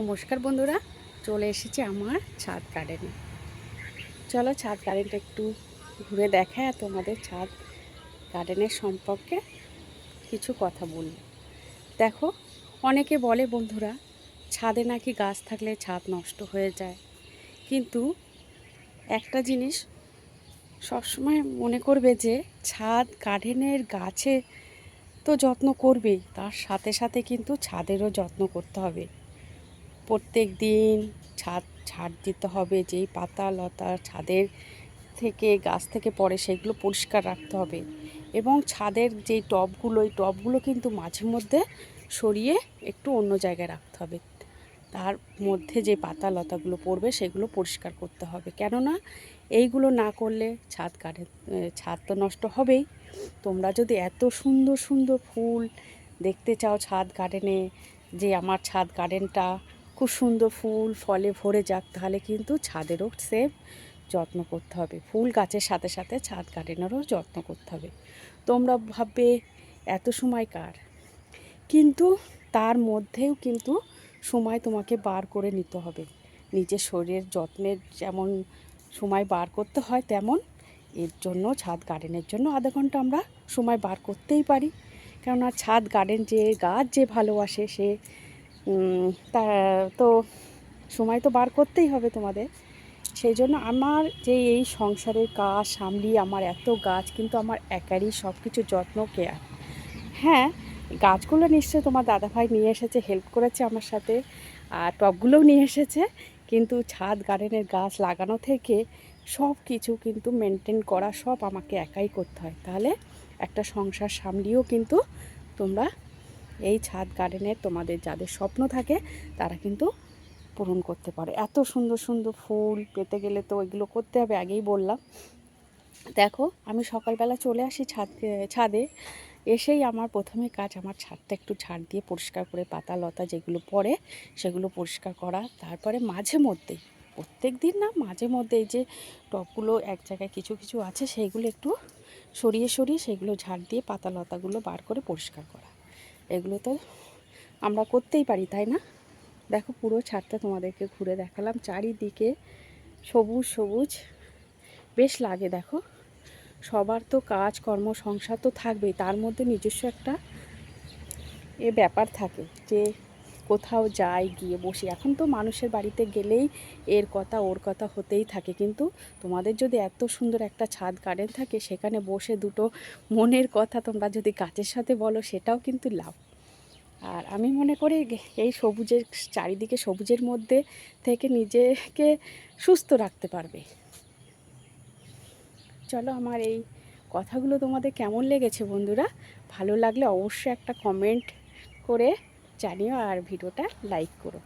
নমস্কার বন্ধুরা, চলে এসেছি আমার ছাদ গার্ডেনে চলো ছাদ গার্ডেনটা একটু ঘুরে দেখায় তোমাদের ছাদ গার্ডেনের সম্পর্কে কিছু কথা বলব দেখো, অনেকে বলে বন্ধুরা, ছাদে নাকি গাছ থাকলে ছাদ নষ্ট হয়ে যায়। কিন্তু একটা জিনিস সবসময় মনে করবে যে, ছাদ গার্ডেনের গাছে তো যত্ন করবেই, তার সাথে সাথে কিন্তু ছাদেরও যত্ন করতে হবে। প্রত্যেক দিন ছাদ ছাদ দিতে হবে, যেই পাতা লতা ছাদের থেকে, গাছ থেকে পড়ে সেগুলো পরিষ্কার রাখতে হবে। এবং ছাদের যেই টবগুলো, এই টবগুলো কিন্তু মাঝে মধ্যে সরিয়ে একটু অন্য জায়গায় রাখতে হবে। তার মধ্যে যে পাতা লতাগুলো পড়বে সেগুলো পরিষ্কার করতে হবে। কেননা এইগুলো না করলে ছাদ কাটে, ছাদ তো নষ্ট হবেই। তোমরা যদি এত সুন্দর সুন্দর ফুল দেখতে চাও ছাদ গার্ডেনে, যে আমার ছাদ গার্ডেনটা খুব সুন্দর ফুল, ফলে ভরে যাক, তাহলে কিন্তু ছাদেরও সেম যত্ন করতে হবে। ফুল গাছের সাথে সাথে ছাদ গার্ডেনেরও যত্ন করতে হবে। তোমরা ভাববে, এত সময় কার? কিন্তু তার মধ্যেও কিন্তু সময় তোমাকে বার করে নিতে হবে। নিজের শরীরের যত্নের যেমন সময় বার করতে হয় তেমন, এর জন্য ছাদ গার্ডেনের জন্য আধা ঘণ্টা আমরা সময় বার করতেই পারি। কেননা ছাদ গার্ডেন যে গাছ যে ভালোবাসে, সে তা, তো সময় তো বার করতেই হবে তোমাদের। সেই জন্য আমার যে এই সংসারের কাজ সামলিয়ে আমার এত গাছ, কিন্তু আমার একারই সব কিছু যত্ন, কেয়ার। হ্যাঁ গাছগুলো নিশ্চয়ই তোমার দাদাভাই নিয়ে এসেছে হেল্প করেছে আমার সাথে, আর টবগুলোও নিয়ে এসেছে, কিন্তু ছাদ গার্ডেনের গাছ লাগানো থেকে সব কিছু কিন্তু মেনটেন করা, সব আমাকে একাই করতে হয়। তাহলে একটা সংসার সামলিয়েও কিন্তু তোমরা এই ছাদ গার্ডেনের তোমাদের যাদের স্বপ্ন থাকে, তারা কিন্তু পূরণ করতে পারে। এত সুন্দর সুন্দর ফুল পেতে গেলে তো এগুলো করতে হবে, আগেই বললাম। দেখো, আমি সকালবেলা চলে আসি ছাদ, ছাদে, এসেই আমার প্রথমে কাজ আমার ছাদটা একটু ঝাড় দিয়ে পরিষ্কার করে পাতা, লতা যেগুলো পড়ে সেগুলো পরিষ্কার করা। তারপরে মাঝে মধ্যেই প্রত্যেক দিন না, মাঝে মধ্যে এই যে টবগুলো এক জায়গায় কিছু কিছু আছে সেইগুলো একটু সরিয়ে সরিয়ে সেগুলো ঝাড় দিয়ে পাতা, লতাগুলো বার করে পরিষ্কার করা। এগুলো তো আমরা করতেই পারি, তাই না? দেখো পুরো ছাদটা তোমাদেরকে ঘুরে দেখালাম, চারিদিকে সবুজ সবুজ। বেশ লাগে দেখো। সবার তো কাজ, কর্ম, সংসার তো থাকবেই, তার মধ্যে নিজস্ব একটা এ ব্যাপার থাকে যে কোথাও যাই, গিয়ে বসি। এখন তো মানুষের বাড়িতে গেলেই এর কথা, ওর কথা হতেই থাকে। কিন্তু তোমাদের যদি এত সুন্দর একটা ছাদ গার্ডেন থাকে, সেখানে বসে দুটো মনের কথা তোমরা যদি গাছের সাথে বলো, সেটাও কিন্তু লাভ। আর আমি মনে করি এই সবুজের চারিদিকে, সবুজের মধ্যে থেকে নিজেকে সুস্থ রাখতে পারবে। চলো আমার এই কথাগুলো তোমাদের কেমন লেগেছে বন্ধুরা? ভালো লাগলে অবশ্যই একটা কমেন্ট করে জানিও আর ভিডিওটা লাইক করো।